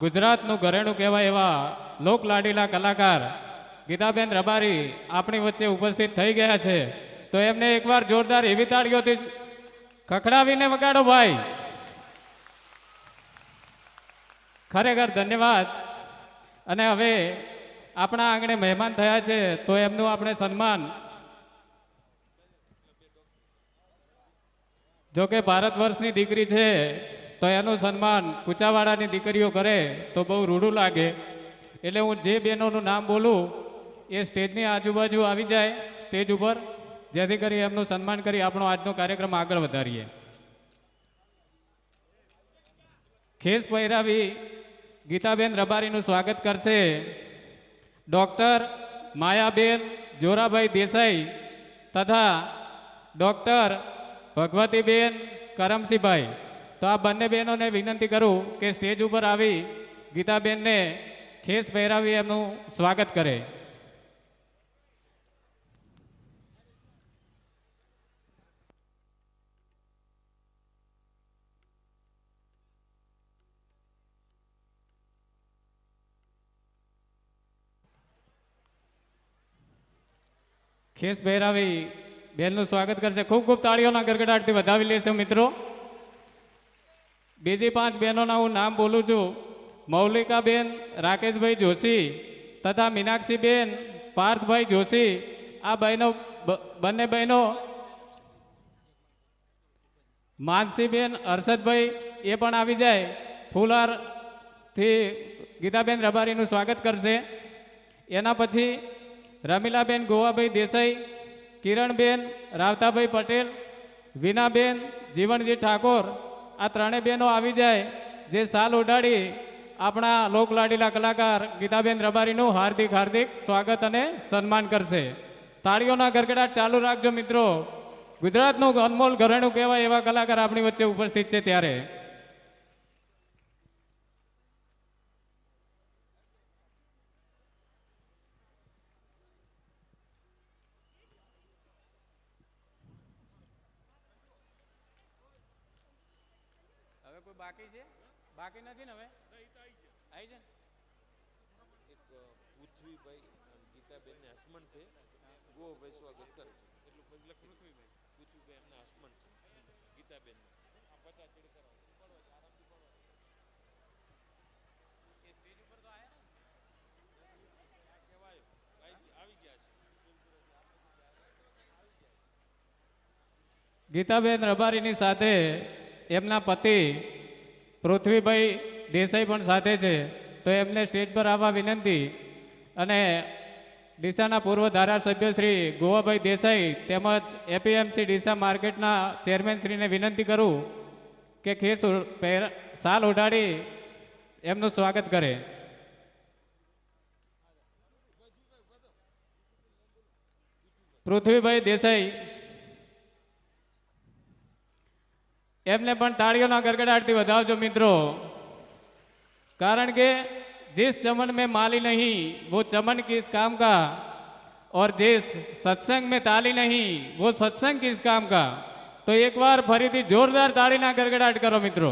ગુજરાતનું ઘરેણું કહેવાય એવા લોકલાડીલા કલાકાર ગીતાબેન રબારી આપણી વચ્ચે ઉપસ્થિત થઈ ગયા છે. તો એમને એકવાર જોરદાર એવી તાળીઓથી ખખડાવીને વગાડો ભાઈ. ખરેખર ધન્યવાદ. અને હવે આપણા આંગણે મહેમાન થયા છે, તો એમનું આપણે સન્માન. જો કે ભારત વર્ષની દીકરી છે તો એનું સન્માન કુચાવાડાની દીકરીઓ કરે તો બહુ રૂડું લાગે. એટલે હું જે બહેનોનું નામ બોલું, એ સ્ટેજની આજુબાજુ આવી જાય, સ્ટેજ ઉપર, જેથી કરી એમનું સન્માન કરી આપણો આજનો કાર્યક્રમ આગળ વધારીએ. ખેસ પહેરાવી ગીતાબેન રબારીનું સ્વાગત કરશે. ડૉક્ટર માયાબેન જોરાભાઈ દેસાઈ તથા ડૉક્ટર ભગવતીબેન કરમસિંહભાઈ તો આ બંને બહેનોને વિનંતી કરું કે સ્ટેજ ઉપર આવી ગીતાબેનને ખેસ પહેરાવી એમનું સ્વાગત કરે. ખેસ પહેરાવી બેનનું સ્વાગત કરશે. ખૂબ ખૂબ તાળીઓના ગરગડાટથી વધાવી લેશે મિત્રો. બીજી પાંચ બહેનોના હું નામ બોલું છું. મૌલિકાબેન, રાકેશભાઈ જોશી તથા મીનાક્ષીબેન, પાર્થભાઈ જોશી. આ બહેનો બંને બહેનો માનસીબેન, હર્ષદભાઈ, એ પણ આવી જાય. ફૂલહારથી ગીતાબેન રબારીનું સ્વાગત કરશે. એના પછી રમીલાબેન, ગોવાભાઈ દેસાઈ, કિરણબેન, રાવતાભાઈ પટેલ, વિનાબેન જીવણજી ઠાકોર આ ત્રણેય બહેનો આવી જાય, જે સાલ ઉડાડી આપણા લોકલાડીલા કલાકાર ગીતાબેન રબારીનું હાર્દિક હાર્દિક સ્વાગત અને સન્માન કરશે. તાળીઓના ગરગડાટ ચાલુ રાખજો મિત્રો. ગુજરાતનું અનમોલ ઘરેણું કહેવાય એવા કલાકાર આપણી વચ્ચે ઉપસ્થિત છે ત્યારે. કોઈ બાકી છે? બાકી નથી ને હવે? આવી છે એક પૃથ્વીભાઈ ગીતાબેનને હસમન છે. ગોભાઈ સ્વાગત કરે એટલું પછી લખી પૃથ્વીભાઈ. પૃથ્વીભાઈ એમના હસમન છે. ગીતાબેન આ પચાસ ચડી કરાવો આરામથી પડો એ સ્ટેજ ઉપર તો આયા ને? કહેવાય. આવી આવી ગયા છે. ગીતાબેન રબારીની સાથે એમના પતિ પૃથ્વીભાઈ દેસાઈ પણ સાથે છે, તો એમને સ્ટેજ પર આવવા વિનંતી. અને ડીસાના પૂર્વ ધારાસભ્ય શ્રી ગોવાભાઈ દેસાઈ તેમજ એપીએમસી ડીસા માર્કેટના ચેરમેન શ્રીને વિનંતી કરું કે ખેસ સાલ ઉઢાડી એમનું સ્વાગત કરે. પૃથ્વીભાઈ દેસાઈ એમને પણ તાળીઓના ગરગડાટથી વધાવજો મિત્રો कारण કે जिस चमन में माली नहीं वो चमन किस काम का और जिस सत्संग में ताली नहीं वो सत्संग किस काम का तो एक बार ફરીથી જોરદાર તાળીના ગરગડાટ કરો મિત્રો